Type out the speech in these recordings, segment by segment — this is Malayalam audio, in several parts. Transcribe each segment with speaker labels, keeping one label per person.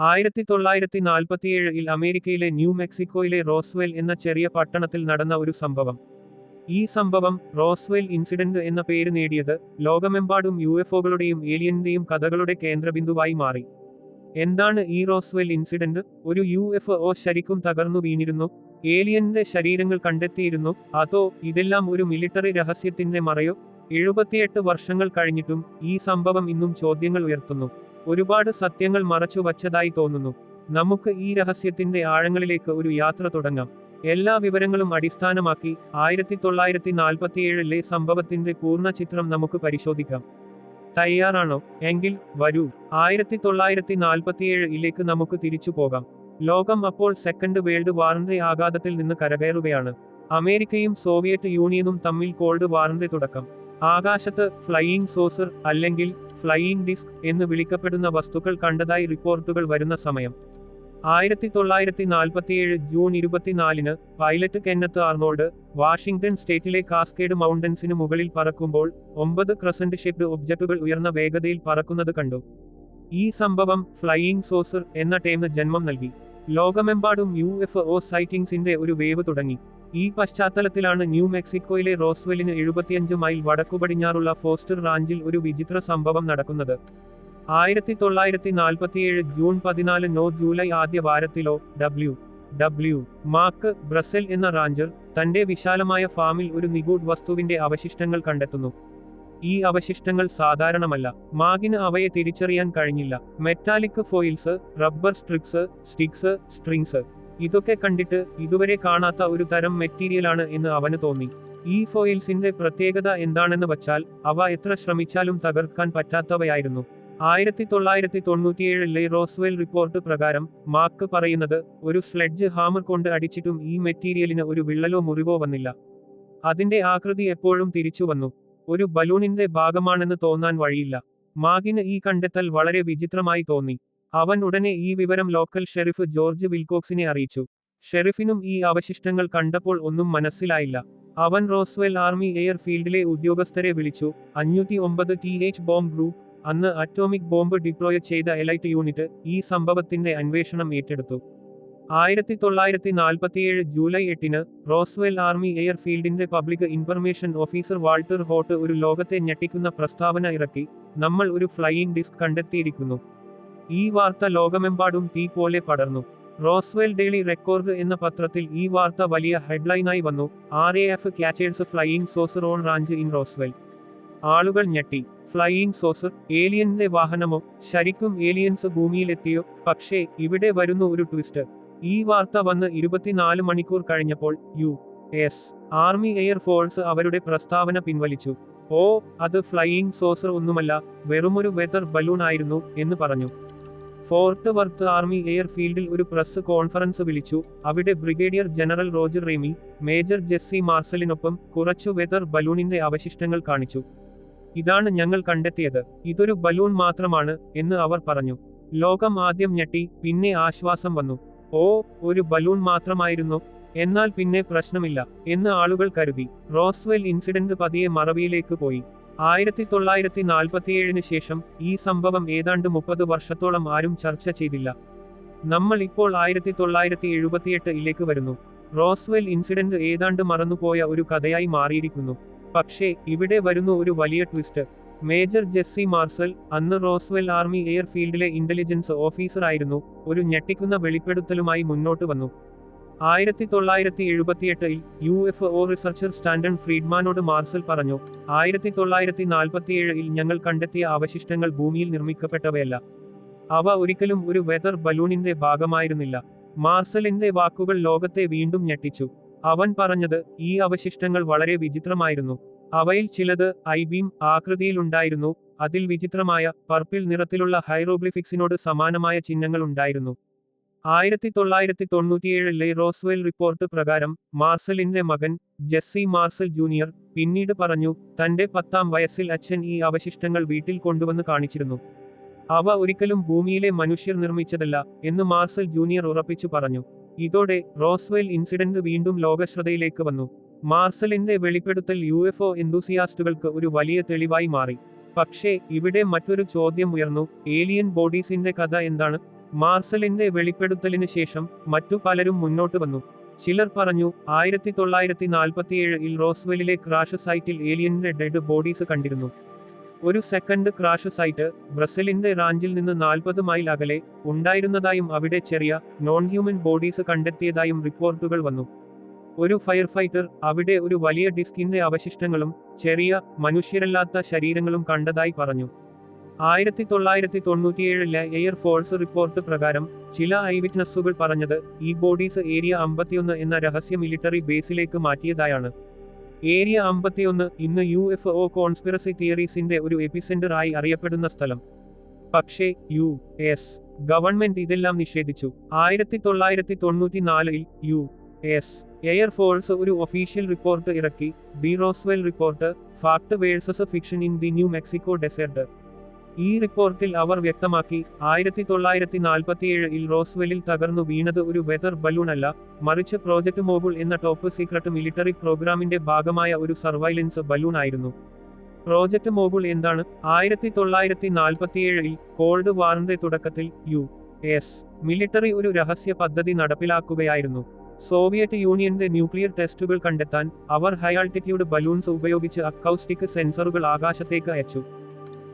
Speaker 1: ആയിരത്തി തൊള്ളായിരത്തി നാൽപ്പത്തിയേഴിൽ അമേരിക്കയിലെ ന്യൂ മെക്സിക്കോയിലെ റോസ്വെൽ എന്ന ചെറിയ പട്ടണത്തിൽ നടന്ന ഒരു സംഭവം. ഈ സംഭവം റോസ്വെൽ ഇൻസിഡന്റ് എന്ന പേര് നേടിയത് ലോകമെമ്പാടും യു എഫ്ഒകളുടെയും ഏലിയന്റെയും കഥകളുടെ കേന്ദ്രബിന്ദുവായി മാറി. എന്താണ് ഈ റോസ്വെൽ ഇൻസിഡന്റ്? ഒരു യു എഫ് ഒ ശരിക്കും തകർന്നു വീണിരുന്നു? ഏലിയന്റെ ശരീരങ്ങൾ കണ്ടെത്തിയിരുന്നു? അതോ ഇതെല്ലാം ഒരു മിലിറ്ററി രഹസ്യത്തിന്റെ മറയോ? എഴുപത്തിയെട്ട് വർഷങ്ങൾ കഴിഞ്ഞിട്ടും ഈ സംഭവം ഇന്നും ചോദ്യങ്ങൾ ഉയർത്തുന്നു. ഒരുപാട് സത്യങ്ങൾ മറച്ചു വച്ചതായി തോന്നുന്നു. നമുക്ക് ഈ രഹസ്യത്തിന്റെ ആഴങ്ങളിലേക്ക് ഒരു യാത്ര തുടങ്ങാം. എല്ലാ വിവരങ്ങളും അടിസ്ഥാനമാക്കി ആയിരത്തി തൊള്ളായിരത്തി നാൽപ്പത്തിയേഴിലെ സംഭവത്തിന്റെ പൂർണ ചിത്രം നമുക്ക് പരിശോധിക്കാം. തയ്യാറാണോ? എങ്കിൽ വരൂ. ആയിരത്തി തൊള്ളായിരത്തി നാൽപ്പത്തിയേഴിലേക്ക് നമുക്ക് തിരിച്ചു പോകാം. ലോകം അപ്പോൾ സെക്കൻഡ് വേൾഡ് വാറിന്റെ ആഘാതത്തിൽ നിന്ന് കരകയറുകയാണ്. അമേരിക്കയും സോവിയറ്റ് യൂണിയനും തമ്മിൽ കോൾഡ് വാറിന്റെ തുടക്കം. ആകാശത്ത് ഫ്ലൈയിങ് സോസർ അല്ലെങ്കിൽ ഫ്ലൈയിങ് ഡിസ്ക് എന്ന് വിളിക്കപ്പെടുന്ന വസ്തുക്കൾ കണ്ടതായി റിപ്പോർട്ടുകൾ വരുന്ന സമയം. ആയിരത്തി തൊള്ളായിരത്തി നാൽപ്പത്തിയേഴ് ജൂൺ ഇരുപത്തിനാലിന് പൈലറ്റ് കെന്നത്ത് ആർണോൾഡ് വാഷിംഗ്ടൺ സ്റ്റേറ്റിലെ കാസ്കേഡ് മൗണ്ടൻസിന് മുകളിൽ പറക്കുമ്പോൾ ഒമ്പത് ക്രസന്റ് ഷേപ്ഡ് ഒബ്ജക്റ്റുകൾ ഉയർന്ന വേഗതയിൽ പറക്കുന്നത് കണ്ടു. ഈ സംഭവം ഫ്ലൈയിംഗ് സോസർ എന്ന ടേമിന് ജന്മം നൽകി. ലോകമെമ്പാടും യു എഫ് ഒ സൈറ്റിംഗ്സിന്റെ ഒരു വേവ് തുടങ്ങി. ഈ പശ്ചാത്തലത്തിലാണ് ന്യൂ മെക്സിക്കോയിലെ റോസ്വെല്ലിന് എഴുപത്തിയഞ്ച് മൈൽ വടക്കുപടിഞ്ഞാറുള്ള ഫോസ്റ്റർ റാഞ്ചിൽ ഒരു വിചിത്ര സംഭവം നടക്കുന്നത്. ആയിരത്തി തൊള്ളായിരത്തി നാൽപ്പത്തിയേഴ് ജൂൺ പതിനാല് നോ ജൂലൈ ആദ്യ വാരത്തിലോ ഡബ്ല്യു ഡബ്ല്യു മാക്ക് ബ്രസൽ എന്ന റാഞ്ചർ തന്റെ വിശാലമായ ഫാമിൽ ഒരു നിഗൂഢ് വസ്തുവിന്റെ അവശിഷ്ടങ്ങൾ കണ്ടെത്തുന്നു. ഈ അവശിഷ്ടങ്ങൾ സാധാരണമല്ല. മാഗിന് അവയെ തിരിച്ചറിയാൻ കഴിഞ്ഞില്ല. Metallic foils rubber strips sticks strings ഇതൊക്കെ കണ്ടിട്ട് ഇതുവരെ കാണാത്ത ഒരു തരം മെറ്റീരിയലാണ് എന്ന് അവന് തോന്നി. ഈ ഫോയിൽസിന്റെ പ്രത്യേകത എന്താണെന്ന് വച്ചാൽ അവ എത്ര ശ്രമിച്ചാലും തകർക്കാൻ പറ്റാത്തവയായിരുന്നു. ആയിരത്തി തൊള്ളായിരത്തി തൊണ്ണൂറ്റിയേഴിലെ റോസ്വെൽ റിപ്പോർട്ട് പ്രകാരം മാർക്ക് പറയുന്നത് ഒരു സ്ലെഡ്ജ് ഹാമർ കൊണ്ട് അടിച്ചിട്ടും ഈ മെറ്റീരിയലിന് ഒരു വിള്ളലോ മുറിവോ വന്നില്ല. അതിന്റെ ആകൃതി എപ്പോഴും തിരിച്ചു വന്നു. ഒരു ബലൂണിന്റെ ഭാഗമാണെന്ന് തോന്നാൻ വഴിയില്ല. മാഗിന് ഈ കണ്ടെത്തൽ വളരെ വിചിത്രമായി തോന്നി. അവൻ ഉടനെ ഈ വിവരം ലോക്കൽ ഷെറിഫ് ജോർജ് വിൽകോക്സിനെ അറിയിച്ചു. ഷെറിഫിനും ഈ അവശിഷ്ടങ്ങൾ കണ്ടപ്പോൾ ഒന്നും മനസ്സിലായില്ല. അവൻ റോസ്വെൽ ആർമി എയർ ഫീൽഡിലെ ഉദ്യോഗസ്ഥരെ വിളിച്ചു. അഞ്ഞൂറ്റി ഒമ്പത് ടി എച്ച് ബോംബ് ഗ്രൂപ്പ് അന്ന് അറ്റോമിക് ബോംബ് ഡിപ്ലോയ ചെയ്ത എലൈറ്റ് യൂണിറ്റ് ഈ സംഭവത്തിന്റെ അന്വേഷണം ഏറ്റെടുത്തു. ആയിരത്തി തൊള്ളായിരത്തി നാൽപ്പത്തിയേഴ് ജൂലൈ എട്ടിന് റോസ്വെൽ ആർമി എയർ ഫീൽഡിന്റെ public information officer Walter Haut ഒരു ലോകത്തെ ഞെട്ടിക്കുന്ന പ്രസ്താവന ഇറക്കി. നമ്മൾ ഒരു ഫ്ലൈയിങ് ഡിസ്ക് കണ്ടെത്തിയിരിക്കുന്നു. ഈ വാർത്ത ലോകമെമ്പാടും തീ പോലെ പടർന്നു. റോസ്വെൽ ഡെയിലി റെക്കോർഡ് എന്ന പത്രത്തിൽ ഈ വാർത്ത വലിയ ഹെഡ്ലൈനായി വന്നു. R A F captures flying saucer on ranch in Roswell ആളുകൾ ഞെട്ടി. ഫ്ലൈയിങ് സോസർ ഏലിയന്റെ വാഹനമോ? ശരിക്കും ഏലിയൻസ് ഭൂമിയിലെത്തിയോ? പക്ഷേ ഇവിടെ വരുന്നു ഒരു ട്വിസ്റ്റ് ഈ വാർത്ത വന്ന് ഇരുപത്തിനാല് മണിക്കൂർ കഴിഞ്ഞപ്പോൾ U S army air force അവരുടെ പ്രസ്താവന പിൻവലിച്ചു. ഓ അത് ഫ്ലൈയിങ് സോസർ ഒന്നുമല്ല വെറുമൊരു വെതർ ബലൂൺ ആയിരുന്നു എന്ന് പറഞ്ഞു. ഫോർട്ട് വർത്ത് ആർമി എയർഫീൽഡിൽ ഒരു പ്രസ് കോൺഫറൻസ് വിളിച്ചു. അവിടെ brigadier general Roger Ramey major Jesse മാർസലിനൊപ്പം കുറച്ചു വെതർ ബലൂണിന്റെ അവശിഷ്ടങ്ങൾ കാണിച്ചു. ഇതാണ് ഞങ്ങൾ കണ്ടെത്തിയത്. ഇതൊരു ബലൂൺ മാത്രമാണ് എന്ന് അവർ പറഞ്ഞു. ലോകം ആദ്യം ഞെട്ടി പിന്നെ ആശ്വാസം വന്നു. ഓ ഒരു ബലൂൺ മാത്രമായിരുന്നു. എന്നാൽ പിന്നെ പ്രശ്നമില്ല എന്ന് ആളുകൾ കരുതി. റോസ്വെൽ ഇൻസിഡന്റ് പതിയെ മറവിയിലേക്ക് പോയി. ആയിരത്തി തൊള്ളായിരത്തി നാൽപ്പത്തിയേഴിന് ശേഷം ഈ സംഭവം ഏതാണ്ട് മുപ്പത് വർഷത്തോളം ആരും ചർച്ച ചെയ്തില്ല. നമ്മൾ ഇപ്പോൾ ആയിരത്തി തൊള്ളായിരത്തി എഴുപത്തിയെട്ടിലേക്ക് വരുന്നു. റോസ്വെൽ ഇൻസിഡന്റ് ഏതാണ്ട് മറന്നുപോയ ഒരു കഥയായി മാറിയിരിക്കുന്നു. പക്ഷേ ഇവിടെ വരുന്നു ഒരു വലിയ ട്വിസ്റ്റ്. മേജർ ജെസ്സി മാർസൽ അന്ന് റോസ്വെൽ ആർമി എയർഫീൽഡിലെ ഇന്റലിജൻസ് ഓഫീസറായിരുന്നു ഒരു ഞെട്ടിക്കുന്ന വെളിപ്പെടുത്തലുമായി മുന്നോട്ട് വന്നു. ആയിരത്തി തൊള്ളായിരത്തി എഴുപത്തിയെട്ടിൽ U F O researcher Stanton ഫ്രീഡ്മാനോട് Marcel പറഞ്ഞു ആയിരത്തി തൊള്ളായിരത്തി നാൽപ്പത്തിയേഴിൽ ഞങ്ങൾ കണ്ടെത്തിയ അവശിഷ്ടങ്ങൾ ഭൂമിയിൽ നിർമ്മിക്കപ്പെട്ടവയല്ല. അവ ഒരിക്കലും ഒരു വെതർ ബലൂണിന്റെ ഭാഗമായിരുന്നില്ല. മാർസലിന്റെ വാക്കുകൾ ലോകത്തെ വീണ്ടും ഞെട്ടിച്ചു. അവൻ പറഞ്ഞത് ഈ അവശിഷ്ടങ്ങൾ വളരെ വിചിത്രമായിരുന്നു. അവയിൽ ചിലത് ഐബീം ആകൃതിയിലുണ്ടായിരുന്നു അതിൽ വിചിത്രമായ പർപ്പിൾ നിറത്തിലുള്ള ഹൈറോഗ്ലിഫിക്സിനോട് സമാനമായ ചിഹ്നങ്ങൾ ഉണ്ടായിരുന്നു. ആയിരത്തി തൊള്ളായിരത്തി തൊണ്ണൂറ്റിയേഴിലെ റോസ്വെൽ റിപ്പോർട്ട് പ്രകാരം മാർസലിന്റെ മകൻ ജെസ്സി മാർസൽ ജൂനിയർ പിന്നീട് പറഞ്ഞു തന്റെ പത്താം വയസ്സിൽ അച്ഛൻ ഈ അവശിഷ്ടങ്ങൾ വീട്ടിൽ കൊണ്ടുവന്ന് കാണിച്ചിരുന്നു. അവ ഒരിക്കലും ഭൂമിയിലെ മനുഷ്യർ നിർമ്മിച്ചതല്ല എന്ന് മാർസൽ ജൂനിയർ ഉറപ്പിച്ചു പറഞ്ഞു. ഇതോടെ റോസ്വെൽ ഇൻസിഡന്റ് വീണ്ടും ലോകശ്രദ്ധയിലേക്ക് വന്നു. മാർസലിന്റെ വെളിപ്പെടുത്തൽ യു എഫ് ഒ എന്തൂസിയാസ്റ്റുകൾക്ക് ഒരു വലിയ തെളിവായി മാറി. പക്ഷേ ഇവിടെ മറ്റൊരു ചോദ്യം ഉയർന്നു ഏലിയൻ ബോഡീസിന്റെ കഥ എന്താണ്? മാർസലിന്റെ വെളിപ്പെടുത്തലിന് ശേഷം മറ്റു പലരും മുന്നോട്ട് വന്നു. ചിലർ പറഞ്ഞു ആയിരത്തി തൊള്ളായിരത്തി നാൽപ്പത്തിയേഴിൽ റോസ്വെല്ലിലെ ക്രാഷ് സൈറ്റിൽ ഏലിയന്റെ ഡെഡ് ബോഡീസ് കണ്ടിരുന്നു. ഒരു സെക്കൻഡ് ക്രാഷ് സൈറ്റ് ബ്രസലിന്റെ റാഞ്ചിൽ നിന്ന് നാൽപ്പത് മൈൽ അകലെ ഉണ്ടായിരുന്നതായും അവിടെ ചെറിയ നോൺ ഹ്യൂമൻ ബോഡീസ് കണ്ടെത്തിയതായും റിപ്പോർട്ടുകൾ വന്നു. ഒരു ഫയർ ഫൈറ്റർ അവിടെ ഒരു വലിയ ഡിസ്കിന്റെ അവശിഷ്ടങ്ങളും ചെറിയ മനുഷ്യരല്ലാത്ത ശരീരങ്ങളും കണ്ടതായി പറഞ്ഞു. ആയിരത്തി തൊള്ളായിരത്തി തൊണ്ണൂറ്റിയേഴിലെ എയർഫോഴ്സ് റിപ്പോർട്ട് പ്രകാരം ചില ഐവിറ്റ്നസ്സുകൾ പറഞ്ഞത് ഈ ബോഡീസ് ഏരിയ അമ്പത്തിയൊന്ന് എന്ന രഹസ്യ മിലിറ്ററി ബേസിലേക്ക് മാറ്റിയതായാണ്. ഏരിയ അമ്പത്തിയൊന്ന് ഇന്ന് യു എഫ് ഒ കോൺസ്പിറസി തിയറീസിന്റെ ഒരു എപ്പിസെന്റർ ആയി അറിയപ്പെടുന്ന സ്ഥലം. പക്ഷേ യു എസ് ഗവൺമെന്റ് ഇതെല്ലാം നിഷേധിച്ചു. ആയിരത്തി തൊള്ളായിരത്തി തൊണ്ണൂറ്റിനാലിൽ യു എസ് എയർഫോഴ്സ് ഒരു ഒഫീഷ്യൽ റിപ്പോർട്ട് ഇറക്കി. The Roswell report fact versus fiction in the New Mexico desert. ഈ റിപ്പോർട്ടിൽ അവർ വ്യക്തമാക്കി ആയിരത്തി തൊള്ളായിരത്തി നാൽപ്പത്തിയേഴിൽ റോസ്വെല്ലിൽ തകർന്നു വീണത് ഒരു വെതർ ബലൂൺ അല്ല മറിച്ച് പ്രോജക്ട് മോഗുൾ എന്ന ടോപ്പ് സീക്രട്ട് മിലിറ്ററി പ്രോഗ്രാമിന്റെ ഭാഗമായ ഒരു സർവൈലൻസ് ബലൂൺ ആയിരുന്നു. പ്രോജക്ട് മോഗുൾ എന്താണ്? ആയിരത്തി തൊള്ളായിരത്തി നാൽപ്പത്തിയേഴിൽ കോൾഡ് വാറിന്റെ തുടക്കത്തിൽ യു എസ് മിലിറ്ററി ഒരു രഹസ്യ പദ്ധതി നടപ്പിലാക്കുകയായിരുന്നു. സോവിയറ്റ് യൂണിയന്റെ ന്യൂക്ലിയർ ടെസ്റ്റുകൾ കണ്ടെത്താൻ അവർ ഹൈ ആൾട്ടിറ്റ്യൂഡ് ബലൂൺസ് ഉപയോഗിച്ച് അക്കൗസ്റ്റിക് സെൻസറുകൾ ആകാശത്തേക്ക് അയച്ചു.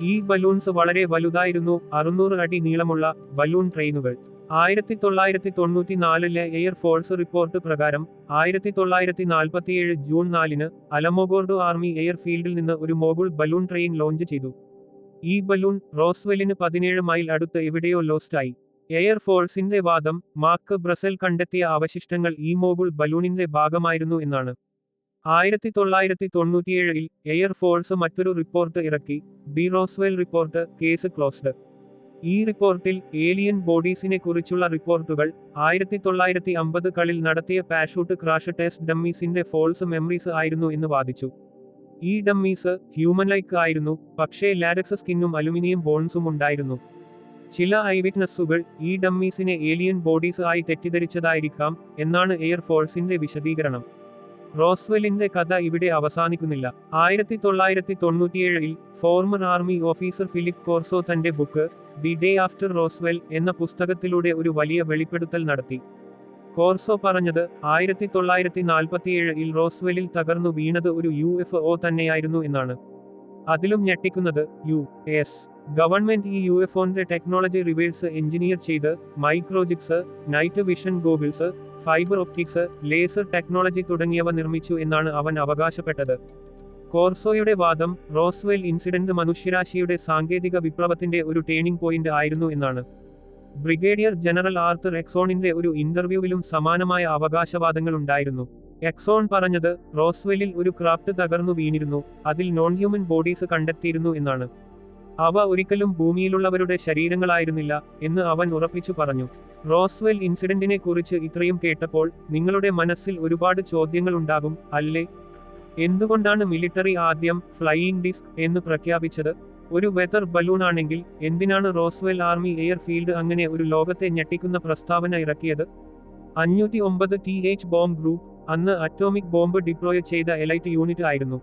Speaker 1: ഈ ബലൂൺസ് വളരെ വലുതായിരുന്നു. അറുന്നൂറ് അടി നീളമുള്ള ബലൂൺ ട്രെയിനുകൾ. ആയിരത്തി തൊള്ളായിരത്തി തൊണ്ണൂറ്റിനാലിലെ എയർഫോഴ്സ് റിപ്പോർട്ട് പ്രകാരം ആയിരത്തി തൊള്ളായിരത്തി നാൽപ്പത്തിയേഴ് ജൂൺ നാലിന് അലമോഗോർഡു ആർമി എയർഫീൽഡിൽ നിന്ന് ഒരു മോഗുൾ ബലൂൺ ട്രെയിൻ ലോഞ്ച് ചെയ്തു. ഈ ബലൂൺ റോസ്വെല്ലിന് പതിനേഴ് മൈൽ അടുത്ത് എവിടെയോ ലോസ്റ്റായി എയർഫോഴ്സിന്റെ വാദം മാർക്ക് ബ്രസൽ കണ്ടെത്തിയ അവശിഷ്ടങ്ങൾ ഈ മോഗുൾ ബലൂണിന്റെ ഭാഗമായിരുന്നു എന്നാണ്. ആയിരത്തി തൊള്ളായിരത്തി തൊണ്ണൂറ്റിയേഴിൽ എയർഫോഴ്സ് മറ്റൊരു റിപ്പോർട്ട് ഇറക്കി. The Roswell report case closed. ഈ റിപ്പോർട്ടിൽ ഏലിയൻ ബോഡീസിനെ കുറിച്ചുള്ള റിപ്പോർട്ടുകൾ ആയിരത്തി തൊള്ളായിരത്തി അമ്പതുകളിൽ നടത്തിയ പാഷൂട്ട് ക്രാഷ് ടെസ്റ്റ് ഡമ്മീസിന്റെ ഫോൾസ് മെമ്മറീസ് ആയിരുന്നു എന്ന് വാദിച്ചു. ഈ ഡമ്മീസ് ഹ്യൂമൻ ലൈക്ക് ആയിരുന്നു പക്ഷേ ലാഡക്സ് സ്കിന്നും അലുമിനിയം ബോൺസും ഉണ്ടായിരുന്നു. ചില ഐവിറ്റ്നസ്സുകൾ ഈ ഡമ്മീസിനെ ഏലിയൻ ബോഡീസ് ആയി തെറ്റിദ്ധരിച്ചതായിരിക്കാം എന്നാണ് എയർഫോഴ്സിന്റെ വിശദീകരണം. റോസ്വെല്ലിന്റെ കഥ ഇവിടെ അവസാനിക്കുന്നില്ല. ആയിരത്തി തൊള്ളായിരത്തി തൊണ്ണൂറ്റിയേഴിൽ former army officer Philip Corso തന്റെ book the day after Roswell എന്ന പുസ്തകത്തിലൂടെ ഒരു വലിയ വെളിപ്പെടുത്തൽ നടത്തി. കോർസോ പറഞ്ഞത് ആയിരത്തി തൊള്ളായിരത്തി നാൽപ്പത്തിയേഴിൽ റോസ്വെല്ലിൽ തകർന്നു വീണത് ഒരു യു എഫ് ഒ തന്നെയായിരുന്നു എന്നാണ്. അതിലും ഞെട്ടിക്കുന്നത് യു എസ്. ഗവൺമെന്റ് ഈ യു എഫ് ഒന്റെ ടെക്നോളജി റിവേഴ്സ് എഞ്ചിനീയർ ചെയ്ത് microchips night vision goggles fibre optics laser technology തുടങ്ങിയവ നിർമ്മിച്ചു എന്നാണ് അവൻ അവകാശപ്പെട്ടത്. കോർസോയുടെ വാദം റോസ്വെൽ ഇൻസിഡന്റ് മനുഷ്യരാശിയുടെ സാങ്കേതിക വിപ്ലവത്തിന്റെ ഒരു ടേണിംഗ് പോയിന്റ് ആയിരുന്നു എന്നാണ്. ബ്രിഗേഡിയർ ജനറൽ ആർത്തർ എക്സോണിന്റെ ഒരു ഇന്റർവ്യൂവിലും സമാനമായ അവകാശവാദങ്ങൾ ഉണ്ടായിരുന്നു. എക്സോൺ പറഞ്ഞത് റോസ്വെല്ലിൽ ഒരു ക്രാഫ്റ്റ് തകർന്നു വീണിരുന്നു അതിൽ നോൺ ഹ്യൂമൻ ബോഡീസ് കണ്ടെത്തിയിരുന്നു എന്നാണ്. അവ ഒരിക്കലും ഭൂമിയിലുള്ളവരുടെ ശരീരങ്ങളായിരുന്നില്ല എന്ന് അവൻ ഉറപ്പിച്ചു പറഞ്ഞു. റോസ്വെൽ ഇൻസിഡന്റിനെ കുറിച്ച് ഇത്രയും കേട്ടപ്പോൾ നിങ്ങളുടെ മനസ്സിൽ ഒരുപാട് ചോദ്യങ്ങൾ ഉണ്ടാകും അല്ലേ? എന്തുകൊണ്ടാണ് മിലിറ്ററി ആദ്യം ഫ്ലൈയിങ് ഡിസ്ക് എന്ന് പ്രഖ്യാപിച്ചത്? ഒരു വെതർ ബലൂൺ ആണെങ്കിൽ എന്തിനാണ് റോസ്വെൽ ആർമി എയർ ഫീൽഡ് അങ്ങനെ ഒരു ലോകത്തെ ഞെട്ടിക്കുന്ന പ്രസ്താവന ഇറക്കിയത്? അഞ്ഞൂറ്റി ഒമ്പത് ടി എച്ച് ബോംബ് ഗ്രൂപ്പ് അന്ന് അറ്റോമിക് ബോംബ് ഡിപ്ലോയ് ചെയ്ത എലൈറ്റ് യൂണിറ്റ് ആയിരുന്നു.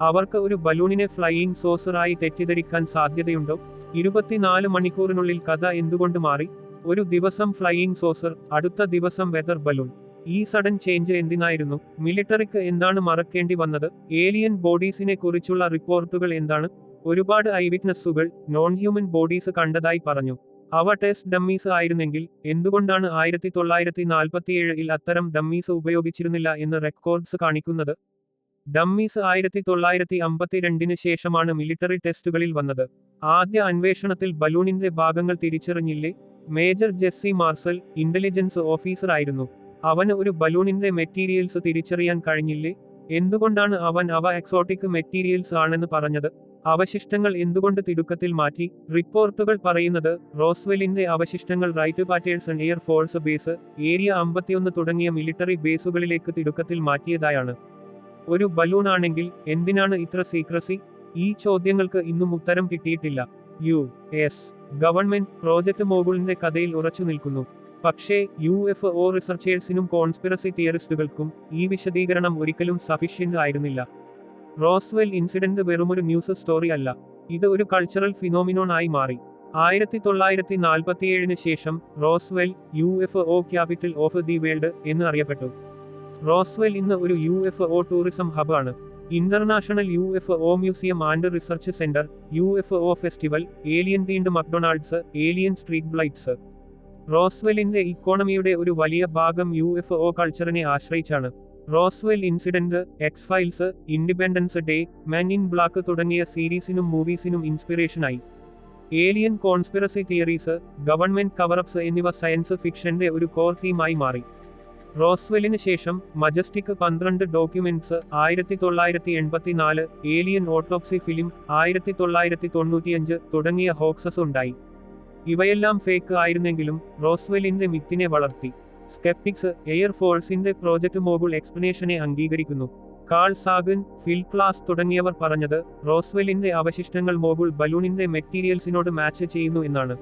Speaker 1: അവർക്ക് ഒരു ബലൂണിനെ ഫ്ലൈയിങ് സോസറായി തെറ്റിദ്ധരിക്കാൻ സാധ്യതയുണ്ടോ? ഇരുപത്തിനാല് മണിക്കൂറിനുള്ളിൽ കഥ എന്തുകൊണ്ട് മാറി? ഒരു ദിവസം ഫ്ലൈയിങ് സോസർ അടുത്ത ദിവസം വെതർ ബലൂൺ ഈ സഡൻ ചേഞ്ച് എന്തിനായിരുന്നു? മിലിറ്ററിക്ക് എന്താണ് മറക്കേണ്ടി വന്നത്? ഏലിയൻ ബോഡീസിനെ കുറിച്ചുള്ള റിപ്പോർട്ടുകൾ എന്താണ്? ഒരുപാട് ഐവിറ്റ്നസ്സുകൾ നോൺ ഹ്യൂമൻ ബോഡീസ് കണ്ടതായി പറഞ്ഞു. അവ ടെസ്റ്റ് ഡമ്മീസ് ആയിരുന്നെങ്കിൽ എന്തുകൊണ്ടാണ് ആയിരത്തി തൊള്ളായിരത്തി നാൽപ്പത്തിയേഴിൽ അത്തരം ഡമ്മീസ് ഉപയോഗിച്ചിരുന്നില്ല എന്ന് റെക്കോർഡ്സ് കാണിക്കുന്നത്? ഡമ്മീസ് ആയിരത്തി തൊള്ളായിരത്തി അമ്പത്തിരണ്ടിന് ശേഷമാണ് മിലിറ്ററി ടെസ്റ്റുകളിൽ വന്നത്. ആദ്യ അന്വേഷണത്തിൽ ബലൂണിന്റെ ഭാഗങ്ങൾ തിരിച്ചറിഞ്ഞില്ലേ? Major Jesse Marcel intelligence officer ആയിരുന്നു. അവന് ഒരു ബലൂണിന്റെ മെറ്റീരിയൽസ് തിരിച്ചറിയാൻ കഴിഞ്ഞില്ലേ? എന്തുകൊണ്ടാണ് അവൻ അവ എക്സോട്ടിക് മെറ്റീരിയൽസ് ആണെന്ന് പറഞ്ഞത്? അവശിഷ്ടങ്ങൾ എന്തുകൊണ്ട് തിടുക്കത്തിൽ മാറ്റി? റിപ്പോർട്ടുകൾ പറയുന്നത് റോസ്വെല്ലിന്റെ അവശിഷ്ടങ്ങൾ Wright Patterson air force base area അമ്പത്തിയൊന്ന് തുടങ്ങിയ മിലിറ്ററി ബേസുകളിലേക്ക് തിടുക്കത്തിൽ മാറ്റിയതായാണ്. ഒരു ബലൂൺ ആണെങ്കിൽ എന്തിനാണ് ഇത്ര സീക്രസി ഈ ചോദ്യങ്ങൾക്ക് ഇന്നും ഉത്തരം കിട്ടിയിട്ടില്ല. യു. എസ്. ഗവൺമെന്റ് പ്രോജക്ട് മോഗുളിന്റെ കഥയിൽ ഉറച്ചു നിൽക്കുന്നു. പക്ഷേ യു എഫ് ഒ റിസർച്ചേഴ്സിനും കോൺസ്പിറസി തിയറിസ്റ്റുകൾക്കും ഈ വിശദീകരണം ഒരിക്കലും സഫീഷ്യന്റ് ആയിരുന്നില്ല. റോസ്വെൽ ഇൻസിഡന്റ് വെറുമൊരു ന്യൂസ് സ്റ്റോറി അല്ല. ഇത് ഒരു കൾച്ചറൽ ഫിനോമിനോൺ ആയി മാറി. ആയിരത്തി തൊള്ളായിരത്തി നാൽപ്പത്തിയേഴിന് ശേഷം Roswell U F O capital of the world എന്ന് അറിയപ്പെട്ടു. റോസ്വെൽ ഇന്ന് ഒരു U F O tourism ഹബാണ് international U F O museum and research centre U F O festival alien themed McDonald's alien street lights റോസ്വെല്ലിന്റെ ഇക്കോണമിയുടെ ഒരു വലിയ ഭാഗം യു എഫ് ഒ കൾച്ചറിനെ ആശ്രയിച്ചാണ്. Roswell incident X files Independence Day man in black തുടങ്ങിയ സീരീസിനും മൂവീസിനും ഇൻസ്പിറേഷനായി. Alien conspiracy theories government coverups എന്നിവ സയൻസ് ഫിക്ഷന്റെ ഒരു കോർ തീമായി മാറി. റോസ്വെല്ലിന് ശേഷം മജസ്റ്റിക് പന്ത്രണ്ട് ഡോക്യുമെന്റ്സ് ആയിരത്തി തൊള്ളായിരത്തി എൺപത്തിനാല് ഏലിയൻ ഓട്ടോപ്സി ഫിലിം ആയിരത്തി തൊള്ളായിരത്തി തൊണ്ണൂറ്റിയഞ്ച് തുടങ്ങിയ ഹോക്സസ് ഉണ്ടായി. ഇവയെല്ലാം ഫേക്ക് ആയിരുന്നെങ്കിലും റോസ്വെല്ലിന്റെ മിത്തിനെ വളർത്തി. സ്കെപ്റ്റിക്സ് എയർഫോഴ്സിന്റെ പ്രോജക്ട് മോഗുൾ എക്സ്പ്ലനേഷനെ അംഗീകരിക്കുന്നു. കാൾ സാഗൻ ഫിൽ ക്ലാസ് തുടങ്ങിയവർ പറഞ്ഞത് റോസ്വെല്ലിന്റെ അവശിഷ്ടങ്ങൾ മോഗുൾ ബലൂണിന്റെ മെറ്റീരിയൽസിനോട് മാച്ച് ചെയ്യുന്നു എന്നാണ്.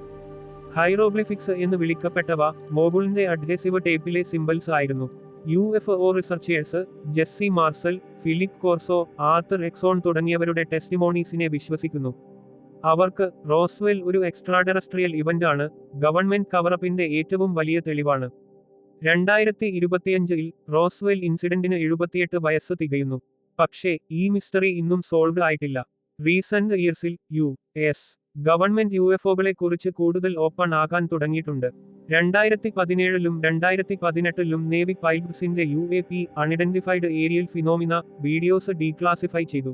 Speaker 1: ഹൈറോഗ്ലിഫിക്സ് എന്ന് വിളിക്കപ്പെട്ടവ മോഗുളിന്റെ അഡ്ഹെസീവ് ടേപ്പിലെ സിംബൽസ് ആയിരുന്നു. U F O researchers Jesse Marcel Philip Corso Arthur Exon തുടങ്ങിയവരുടെ ടെസ്റ്റിമോണീസിനെ വിശ്വസിക്കുന്നു. അവർക്ക് റോസ്വെൽ ഒരു എക്സ്ട്രാടെറസ്ട്രിയൽ ഇവന്റ് ആണ് ഗവൺമെന്റ് കവറപ്പിന്റെ ഏറ്റവും വലിയ തെളിവാണ്. രണ്ടായിരത്തി ഇരുപത്തിയഞ്ചിൽ റോസ്വെൽ ഇൻസിഡന്റിന് എഴുപത്തിയെട്ട് വയസ്സ് തികയുന്നു. പക്ഷേ ഈ മിസ്റ്ററി ഇന്നും സോൾവ് ആയിട്ടില്ല. Recent ഇയർസിൽ U S government U F ഒകളെ കുറിച്ച് കൂടുതൽ ഓപ്പൺ ആകാൻ തുടങ്ങിയിട്ടുണ്ട്. രണ്ടായിരത്തി പതിനേഴിലും രണ്ടായിരത്തി പതിനെട്ടിലും navy പൈലറ്റ്സിന്റെ U A P unidentified aerial phenomena videos declassify ചെയ്തു.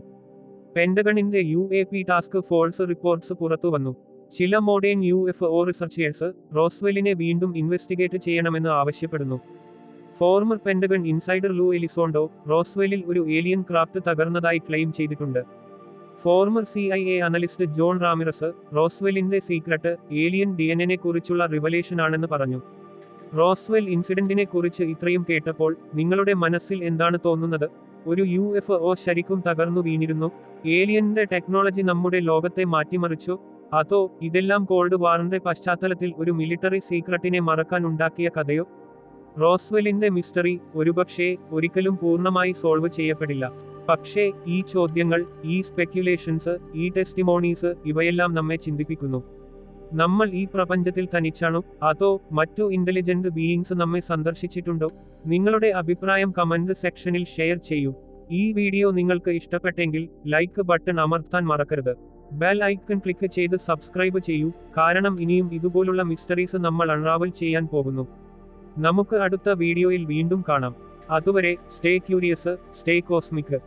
Speaker 1: പെൻഡഗണിന്റെ U A P task force reports പുറത്തുവന്നു ചില modern U F O researchers റോസ്വെല്ലിനെ വീണ്ടും ഇൻവെസ്റ്റിഗേറ്റ് ചെയ്യണമെന്ന് ആവശ്യപ്പെടുന്നു. Former Pentagon insider Lou Elizondo റോസ്വെല്ലിൽ ഒരു ഏലിയൻ ക്രാഫ്റ്റ് തകർന്നതായി ക്ലെയിം ചെയ്തിട്ടുണ്ട്. Former C I A analyst John Ramirez റോസ്വെല്ലിന്റെ secret alien D N എനെ കുറിച്ചുള്ള റിവലേഷൻ ആണെന്ന് പറഞ്ഞു. റോസ്വെൽ ഇൻസിഡന്റിനെ കുറിച്ച് ഇത്രയും കേട്ടപ്പോൾ നിങ്ങളുടെ മനസ്സിൽ എന്താണ് തോന്നുന്നത്? ഒരു യു എഫ് ഒ ശരിക്കും തകർന്നു വീണിരുന്നു? ഏലിയന്റെ ടെക്നോളജി നമ്മുടെ ലോകത്തെ മാറ്റിമറിച്ചു? അതോ ഇതെല്ലാം കോൾഡ് വാറിന്റെ പശ്ചാത്തലത്തിൽ ഒരു മിലിറ്ററി സീക്രട്ടിനെ മറക്കാൻ ഉണ്ടാക്കിയ കഥയോ? റോസ്വെല്ലിന്റെ മിസ്റ്ററി ഒരുപക്ഷേ ഒരിക്കലും പൂർണമായി സോൾവ് ചെയ്യപ്പെടില്ല. പക്ഷേ ഈ ചോദ്യങ്ങൾ ഈ സ്പെക്യുലേഷൻസ് ഈ ടെസ്റ്റിമോണീസ് ഇവയെല്ലാം നമ്മെ ചിന്തിപ്പിക്കുന്നു. നമ്മൾ ഈ പ്രപഞ്ചത്തിൽ തനിച്ചാണോ? അതോ മറ്റു ഇന്റലിജന്റ് ബീയിങ്സ് നമ്മെ സന്ദർശിച്ചിട്ടുണ്ടോ? നിങ്ങളുടെ അഭിപ്രായം കമന്റ് സെക്ഷനിൽ ഷെയർ ചെയ്യൂ. ഈ വീഡിയോ നിങ്ങൾക്ക് ഇഷ്ടപ്പെട്ടെങ്കിൽ ലൈക്ക് ബട്ടൺ അമർത്താൻ മറക്കരുത്. ബെൽ ഐക്കൺ ക്ലിക്ക് ചെയ്ത് സബ്സ്ക്രൈബ് ചെയ്യൂ. കാരണം ഇനിയും ഇതുപോലുള്ള മിസ്റ്ററീസ് നമ്മൾ അൺറാവൽ ചെയ്യാൻ പോകുന്നു. നമുക്ക് അടുത്ത വീഡിയോയിൽ വീണ്ടും കാണാം. അതുവരെ സ്റ്റേ ക്യൂരിയസ് സ്റ്റേ കോസ്മിക്